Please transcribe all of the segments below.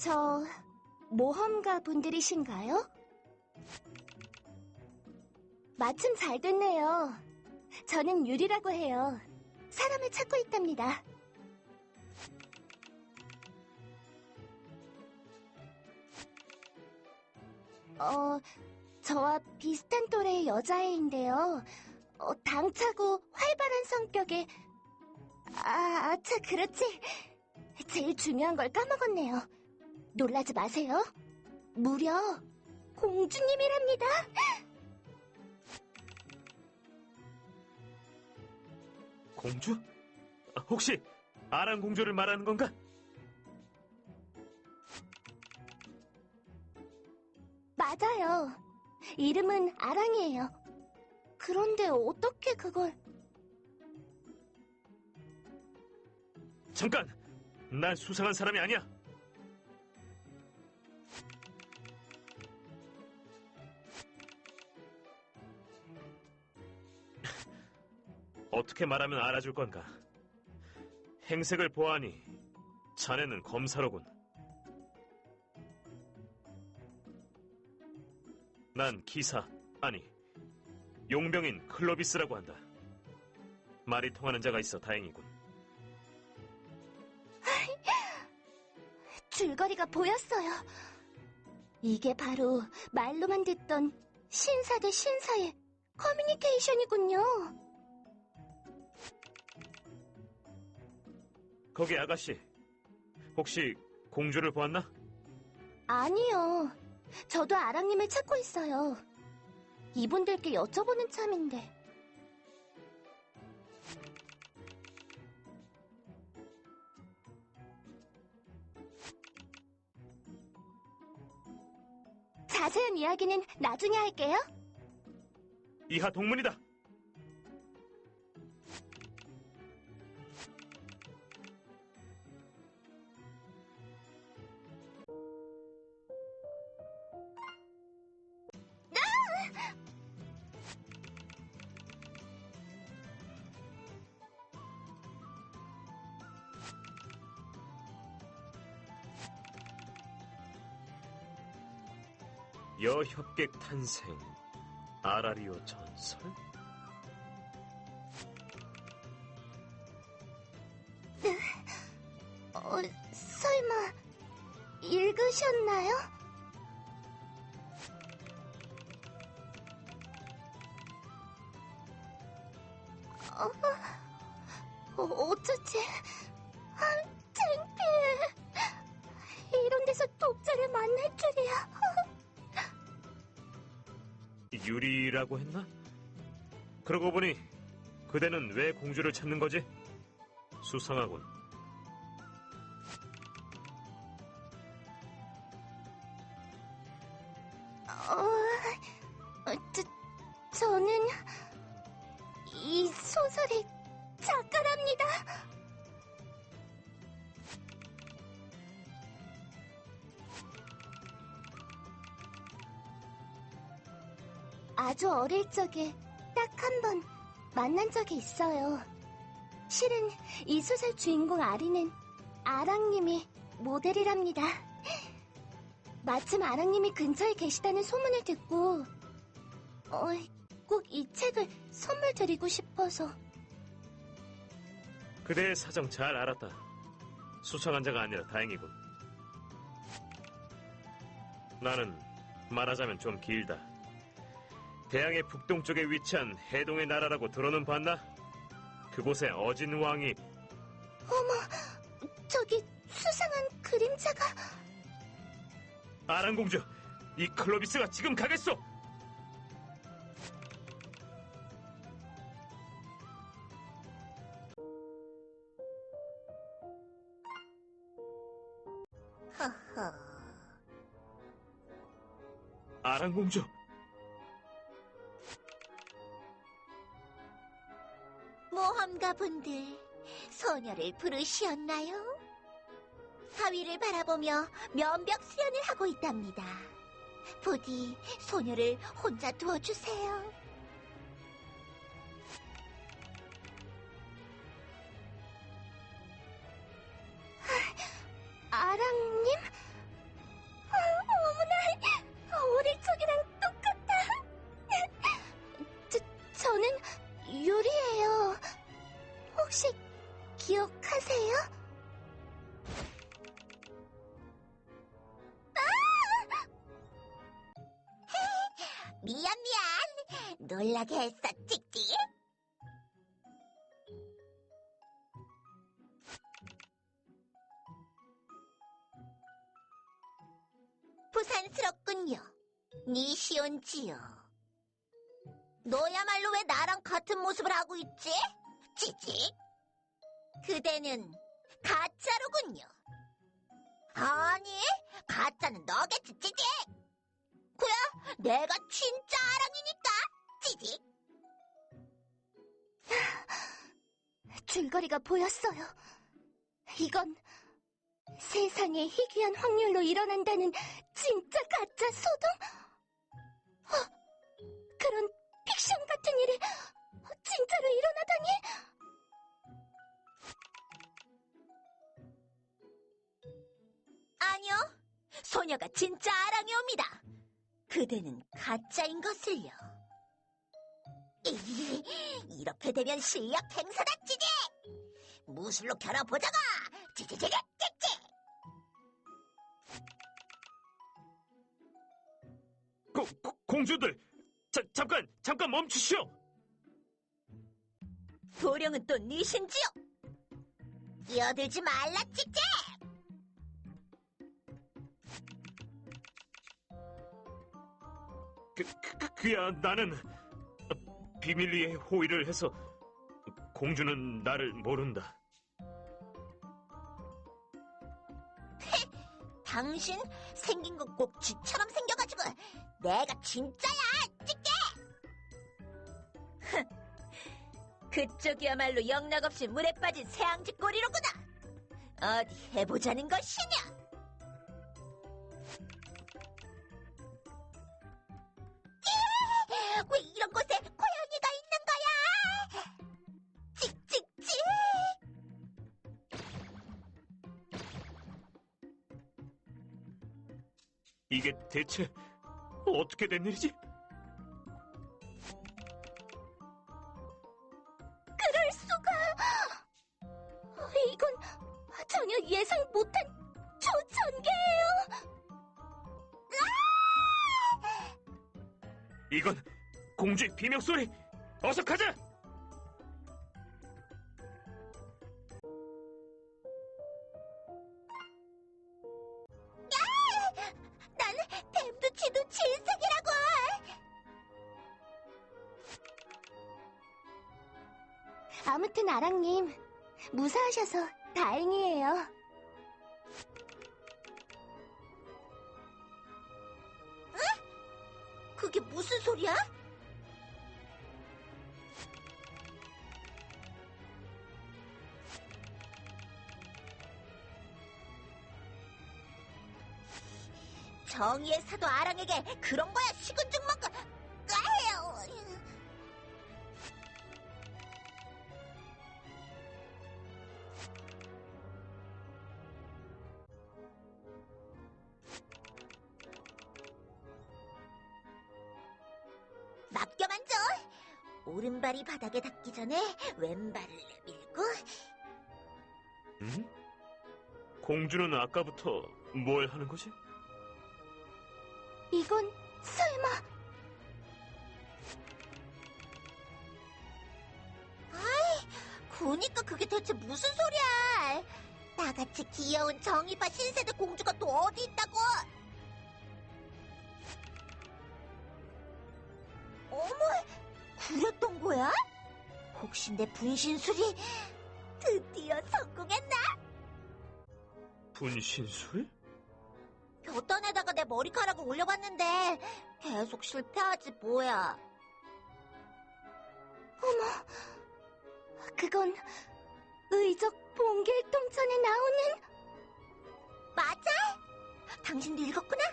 저 모험가 분들이신가요? 마침 잘 됐네요. 저는 유리라고 해요. 사람을 찾고 있답니다. 어, 저와 비슷한 또래의 여자애인데요. 어, 당차고 활발한 성격에 아, 아차, 그렇지. 제일 중요한 걸 까먹었네요. 놀라지 마세요. 무려 공주님이랍니다. 공주? 아, 혹시 아랑 공주를 말하는 건가? 맞아요. 이름은 아랑이에요. 그런데 어떻게 그걸... 잠깐! 난 수상한 사람이 아니야! 어떻게 말하면 알아줄 건가? 행색을 보아하니 자네는 검사로군. 난 기사, 아니, 용병인 클로비스라고 한다. 말이 통하는 자가 있어 다행이군. 줄거리가 보였어요. 이게 바로 말로만 듣던 신사 대 신사의 커뮤니케이션이군요. 거기 아가씨, 혹시 공주를 보았나? 아니요. 저도 아랑님을 찾고 있어요. 이분들께 여쭤보는 참인데. 자세한 이야기는 나중에 할게요. 이하 동문이다. 여협객 탄생, 아라리오 전설? 어, 설마 읽으셨나요? 어, 어, 어쩌지? 아, 창피해. 이런 데서 독자를 만날 줄이야. 유리라고 했나? 그러고 보니 그대는 왜 공주를 찾는 거지? 수상하군. 아주 어릴 적에 딱 한 번 만난 적이 있어요. 실은 이 소설 주인공 아리는 아랑님이 모델이랍니다. 마침 아랑님이 근처에 계시다는 소문을 듣고 어, 꼭 이 책을 선물 드리고 싶어서 그대의 사정 잘 알았다. 수상한 자가 아니라 다행이군. 나는 말하자면 좀 길다. 대양의 북동쪽에 위치한 해동의 나라라고 들어는 봤나? 그곳에 어진 왕이 어머 저기 수상한 그림자가 아랑공주, 이 클로비스가 지금 가겠소! 허허 아랑공주, 모험가 분들 소녀를 부르시었나요? 하위를 바라보며 면벽 수련을 하고 있답니다. 부디 소녀를 혼자 두어주세요. 혹시 기억하세요? 미안, 미안. 놀라게 했어, 찍찍. 부산스럽군요. 니시온지요. 너야말로 왜 나랑 같은 모습을 하고 있지? 찌직. 그대는 가짜로군요. 아니, 가짜는 너겠지, 찌직. 그야 내가 진짜 아랑이니까 찌직 줄거리가 보였어요. 이건 세상에 희귀한 확률로 일어난다는 진짜 가짜 소동? 어, 그런 픽션 같은 일이 진짜로 일어나다니? 소녀가 진짜 아랑이옵니다 그대는 가짜인 것을요 이, 이렇게 되면 실력 행사다 찌직 무술로 겨뤄보자가 찌찌찌직 찌찌 고, 고- 공주들! 자, 잠깐! 잠깐 멈추시오! 도령은 또 니신지요 끼어들지 말라 찌찌 그, 그, 그 야 나는 어, 비밀리에 호의를 해서 공주는 나를 모른다. 당신 생긴 거 꼭 쥐처럼 생겨가지고 내가 진짜야 찍게 그쪽이야말로 영락없이 물에 빠진 새앙쥐 꼬리로구나. 어디 해보자는 것이냐 이게 대체 어떻게 된 일이지? 그럴 수가! 어, 이건 전혀 예상 못한 초전개예요! 이건 공주의 비명 소리! 어서 가자! 아랑님, 무사하셔서 다행이에요. 그게 무슨 소리야? 정의의 사도 아랑에게 그런 거야 식은 죽 먹고 오른발이 바닥에 닿기 전에 왼발을 밀고 응? 공주는 아까부터 뭘 하는 거지? 이건 설마 그니까 그게 대체 무슨 소리야? 나같이 귀여운 정의파 신세대 공주가 또 어디 있다고? 혹시 내 분신술이 드디어 성공했나? 분신술? 곁단에다가 내 머리카락을 올려봤는데 계속 실패하지 뭐야. 그건 의적 봉길동전에 나오는 맞아? 당신도 읽었구나?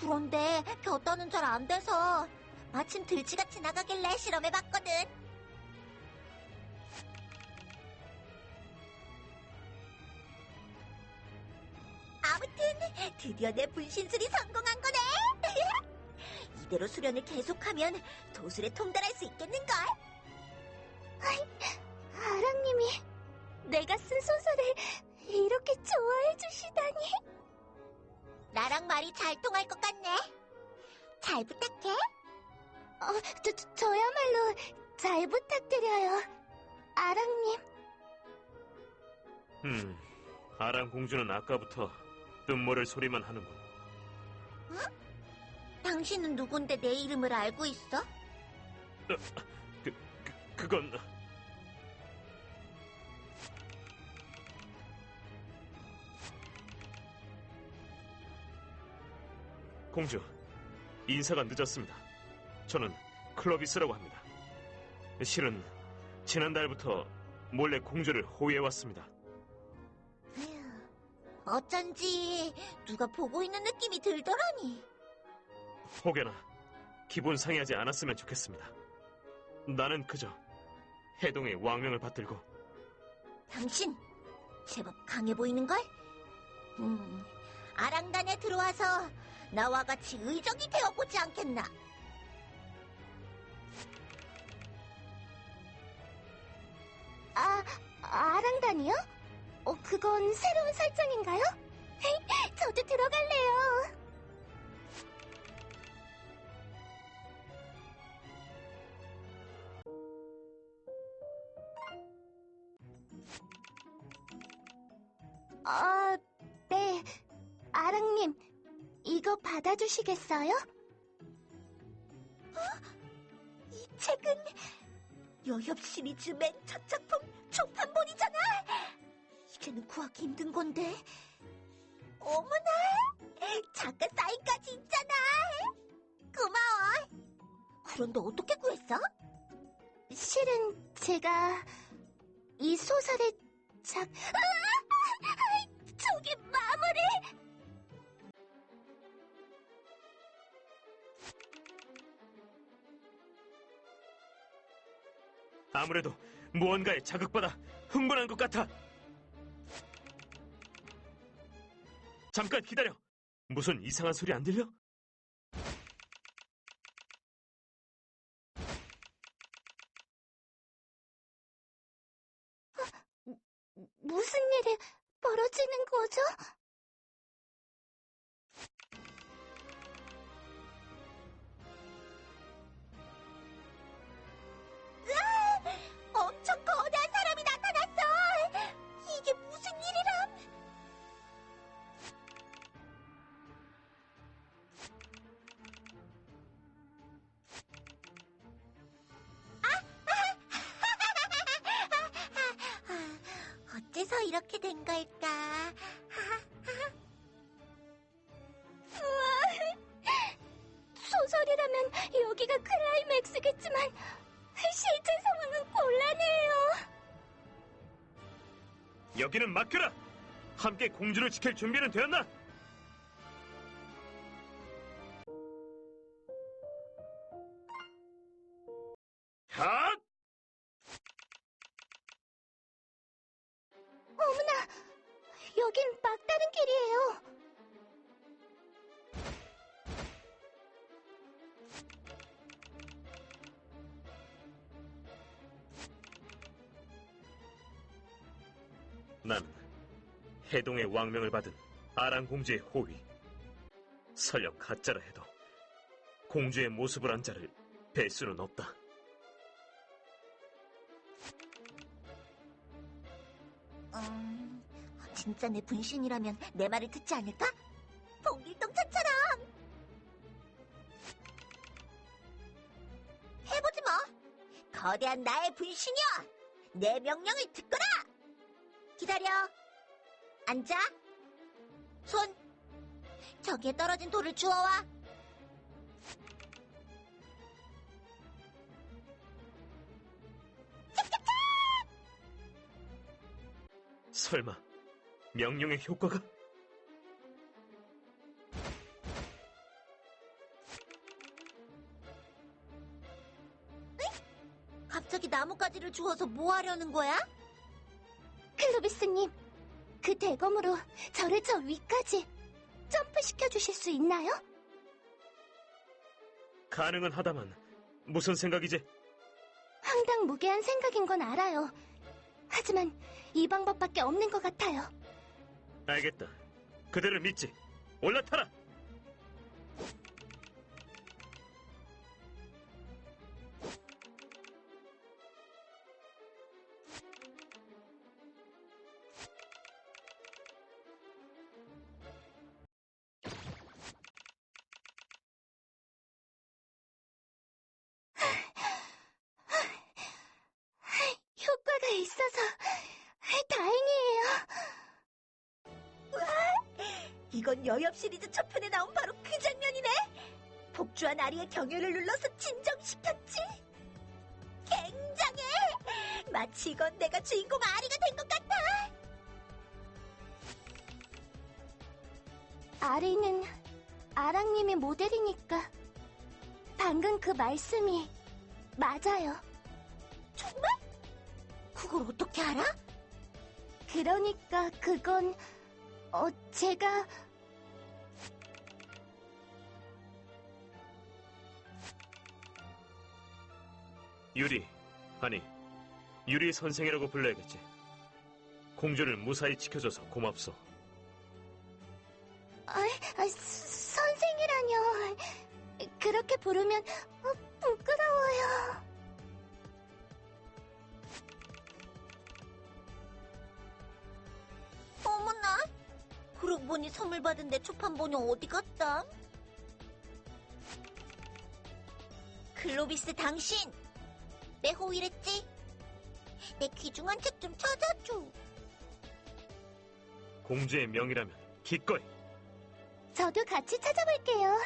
그런데 곁단은 잘 안 돼서 마침 들쥐가 지나가길래 실험해봤거든. 아무튼 드디어 내 분신술이 성공한 거네. 이대로 수련을 계속하면 도술에 통달할 수 있겠는걸? 아랑님이 내가 쓴 소설을 이렇게 좋아해 주시다니. 나랑 말이 잘 통할 것 같네. 잘 부탁해. 어, 저, 저- 저야말로 잘 부탁드려요. 아랑님, 음, 아랑 공주는 아까부터 뜻모를 소리만 하는군. 당신은 누군데 내 이름을 알고 있어? 그, 그건 공주 인사가 늦었습니다. 저는 클로비스라고 합니다. 실은 지난달부터 몰래 공주를 호위해 왔습니다. 휴, 어쩐지 누가 보고 있는 느낌이 들더라니. 혹여나 기분 상해하지 않았으면 좋겠습니다. 나는 그저 해동의 왕명을 받들고 당신 제법 강해 보이는걸? 음, 아랑단에 들어와서 나와 같이 의적이 되어보지 않겠나? 아, 아랑단이요? 어, 그건 새로운 설정인가요? 저도 들어갈래요. 아, 네. 아랑님, 이거 받아주시겠어요? 이 책은 여협 시리즈 맨 첫 작품 초판본이잖아. 이제는 구하기 힘든 건데. 어머나, 작가 사인까지 있잖아. 고마워. 그런데 어떻게 구했어? 실은 제가 이 소설의 작... 아! 저기 마무리! 아무래도 무언가에 자극받아 흥분한 것 같아. 잠깐 기다려. 무슨 이상한 소리 안 들려? 된 걸까? 소설이라면 여기가 클라이맥스겠지만 실제 상황은 곤란해요. 여기는 마크라. 함께 공주를 지킬 준비는 되었나? 나는 해동의 왕명을 받은 아랑 공주의 호위. 설령 가짜라 해도 공주의 모습을 한 자를 뵐 수는 없다. 음, 진짜 내 분신이라면 내 말을 듣지 않을까? 봉길동차처럼 해보지 뭐 거대한 나의 분신이여 내 명령을 듣거라 기다려 앉아 손 저기에 떨어진 돌을 주워와 설마 명령의 효과가? 갑자기 나뭇가지를 주워서 뭐 하려는 거야? 클로비스님, 그 대검으로 저를 저 위까지 점프시켜 주실 수 있나요? 가능은 하다만 무슨 생각이지? 황당 무계한 생각인 건 알아요. 하지만 이 방법밖에 없는 것 같아요. 알겠다. 그대를 믿지. 올라타라. 있어서 다행이에요. 이건 여엽 시리즈 첫 편에 나온 바로 그 장면이네. 복주한 아리의 경혈을 눌러서 진정시켰지. 굉장해. 마치 이건 내가 주인공 아리가 된 것 같아. 아리는 아랑님의 모델이니까 방금 그 말씀이 맞아요. 그걸 어떻게 알아? 그러니까 그건 어 제가 유리, 아니, 유리 선생이라고 불러야겠지. 공주를 무사히 지켜줘서 고맙소. 아, 아, 스- 선생이라뇨. 그렇게 부르면 어, 부끄러워요. 보니 선물 받은 내 초판본이 어디 갔다? 글로비스 당신. 내 호의랬지? 내 귀중한 책 좀 찾아줘. 공주의 명이라면 기꺼이. 저도 같이 찾아볼게요.